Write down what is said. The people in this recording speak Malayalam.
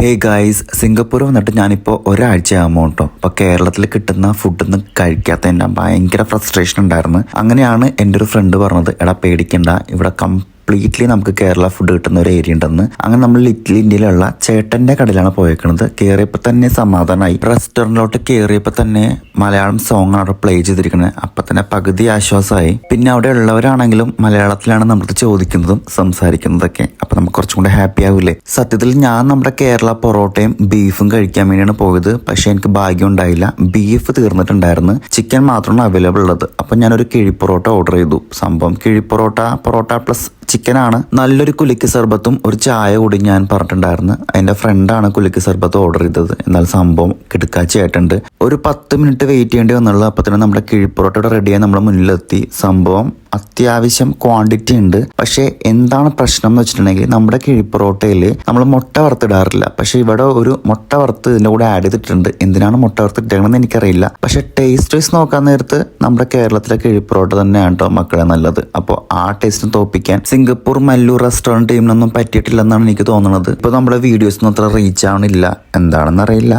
ഹേ ഗായ്സ് സിംഗപ്പൂർ വന്നിട്ട് ഞാനിപ്പോൾ ഒരാഴ്ച ആകുമ്പോൾ കേട്ടോ. അപ്പോൾ കേരളത്തിൽ കിട്ടുന്ന ഫുഡൊന്നും കഴിക്കാത്ത എന്റെ ഭയങ്കര ഫ്രസ്ട്രേഷൻ ഉണ്ടായിരുന്നു. അങ്ങനെയാണ് എന്റെ ഒരു ഫ്രണ്ട് പറഞ്ഞത് എടാ പേടിക്കണ്ട. ഇവിടെ കംപ്ലീറ്റ്ലി നമുക്ക് കേരള ഫുഡ് കിട്ടുന്ന ഒരു ഏരിയ ഉണ്ടെന്ന്. അങ്ങനെ നമ്മൾ ലിറ്റിൽ ഇന്ത്യയിലുള്ള ചേട്ടന്റെ കടയിലാണ് പോയേക്കുന്നത് കയറിയപ്പോൾ തന്നെ സമാധാനമായി. റെസ്റ്റോറന്റിലോട്ട് കയറിയപ്പോൾ തന്നെ മലയാളം സോങ് ആണ് അവിടെ പ്ലേ ചെയ്തിരിക്കുന്നത്. അപ്പം തന്നെ പകുതി ആശ്വാസമായി. പിന്നെ അവിടെ ഉള്ളവരാണെങ്കിലും മലയാളത്തിലാണ് നമ്മൾ ചോദിക്കുന്നതും സംസാരിക്കുന്നതൊക്കെ. അപ്പം നമുക്ക് കുറച്ചും കൂടെ ഹാപ്പി ആവില്ലേ? സത്യത്തിൽ ഞാൻ നമ്മുടെ കേരള പൊറോട്ടയും ബീഫും കഴിക്കാൻ വേണ്ടിയാണ് പോയത്. പക്ഷേ എനിക്ക് ഭാഗ്യം ഉണ്ടായില്ല. ബീഫ് തീർന്നിട്ടുണ്ടായിരുന്നു. ചിക്കൻ മാത്രമാണ് അവൈലബിൾ ഉള്ളത്. അപ്പം ഞാനൊരു കിഴി പൊറോട്ട ഓർഡർ ചെയ്തു. സംഭവം കിഴി പൊറോട്ട പ്ലസ് ചിക്കനാണ് നല്ലൊരു കുലിക്ക് സർബത്തും ഒരു ചായ കൂടി ഞാൻ പറഞ്ഞിട്ടുണ്ടായിരുന്നു. എന്റെ ഫ്രണ്ടാണ് കുലിക്ക് സർബത്ത് ഓർഡർ ചെയ്തത്. എന്നാൽ സംഭവം കിടക്കാച്ചയായിട്ടുണ്ട് ഒരു പത്ത് മിനിറ്റ് വെയിറ്റ് ചെയ്യേണ്ടി വന്നുള്ളൂ അപ്പോൾ തന്നെ നമ്മുടെ കിഴിപ്പൊറോട്ടയുടെ റെഡിയായി നമ്മുടെ മുന്നിലെത്തി. സംഭവം അത്യാവശ്യം ക്വാണ്ടിറ്റി ഉണ്ട്. പക്ഷേ എന്താണ് പ്രശ്നം എന്ന് വെച്ചിട്ടുണ്ടെങ്കിൽ നമ്മുടെ കിഴിപ്പുറോട്ടയിൽ നമ്മൾ മുട്ട വറുത്തിടാറില്ല. പക്ഷേ ഇവിടെ ഒരു മുട്ട വറുത്ത് ഇതിന്റെ കൂടെ ആഡ് ചെയ്തിട്ടുണ്ട്. എന്തിനാണ് മുട്ട വറുത്തിട്ടേക്കണമെന്ന് എനിക്കറിയില്ല. പക്ഷേ ടേസ്റ്റ് വൈസ് നോക്കാൻ നേരത്ത് നമ്മുടെ കേരളത്തിലെ കിഴിപ്പുറോട്ട തന്നെയാണ് കേട്ടോ മക്കളെ നല്ലത്. അപ്പോൾ ആ ടേസ്റ്റ് തോപ്പിക്കാൻ സിംഗപ്പൂർ മല്ലൂർ റെസ്റ്റോറന്റ് ടീമിനൊന്നും പറ്റിയിട്ടില്ലെന്നാണ് എനിക്ക് തോന്നുന്നത് ഇപ്പോൾ നമ്മുടെ വീഡിയോസിനൊന്നും അത്ര റീച്ച് ആവണില്ല. എന്താണെന്ന് അറിയില്ല